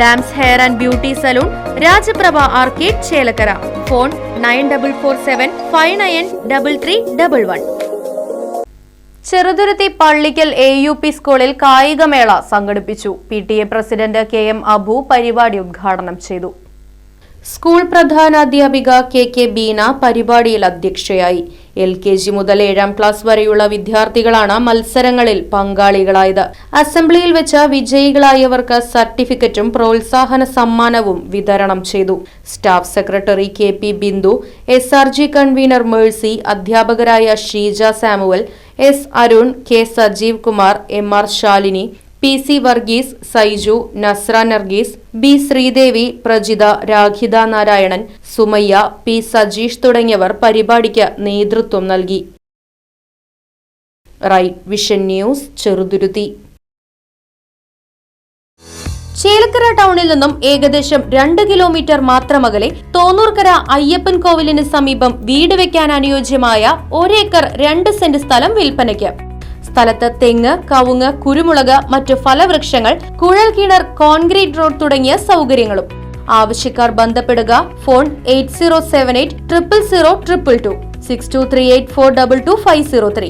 Dams hair and beauty salon Rajaprabha arcade Chelakkara. Phone nine double four seven five nine double three double one. Cheruthuruthy Pallikkal A U P സ്കൂളിൽ കായികമേള സംഘടിപ്പിച്ചു. P T A president K M Abu പരിപാടി ഉദ്ഘാടനം ചെയ്തു. School പ്രധാനാധ്യാപിക K K Beena പരിപാടിയിൽ അധ്യക്ഷയായി. L K G മുതൽ ഏഴാം ക്ലാസ് വരെയുള്ള വിദ്യാർത്ഥികളാണ് മത്സരങ്ങളിൽ പങ്കാളികളായത്. അസംബ്ലിയിൽ വെച്ച് വിജയികളായവർക്ക് സർട്ടിഫിക്കറ്റും പ്രോത്സാഹന സമ്മാനവും വിതരണം ചെയ്തു. Staff secretary K P Bindu S R G convener Mercy അധ്യാപകരായ Sheeja Samuel S Arun K Sajeev Kumar M R Shalini P C Varghese Saiju Nasra Nargees B Sreedevi Prajitha Rakhitha Narayanan Sumayya P Sajeesh തുടങ്ങിയവർ പരിപാടിക്ക് നേതൃത്വം നൽകി. Vision news Cheruthuruthy. Chelakkara ടൗണിൽ നിന്നും ഏകദേശം രണ്ട് kilometre മാത്രമകലെ തോന്നൂർക്കര അയ്യപ്പൻ കോവിലിന് സമീപം വീട് വെക്കാൻ അനുയോജ്യമായ ഒരേക്കർ രണ്ട് സെന്റ് സ്ഥലം വിൽപ്പനയ്ക്ക്. സ്ഥലത്ത് തെങ്ങ് കവുങ്ങ് കുരുമുളക് മറ്റു ഫലവൃക്ഷങ്ങൾ കുഴൽ കിണർ കോൺക്രീറ്റ് റോഡ് തുടങ്ങിയ സൗകര്യങ്ങളും. ആവശ്യക്കാർ ബന്ധപ്പെടുക phone eight zero seven eight triple zero triple two six two three eight four double two five zero three.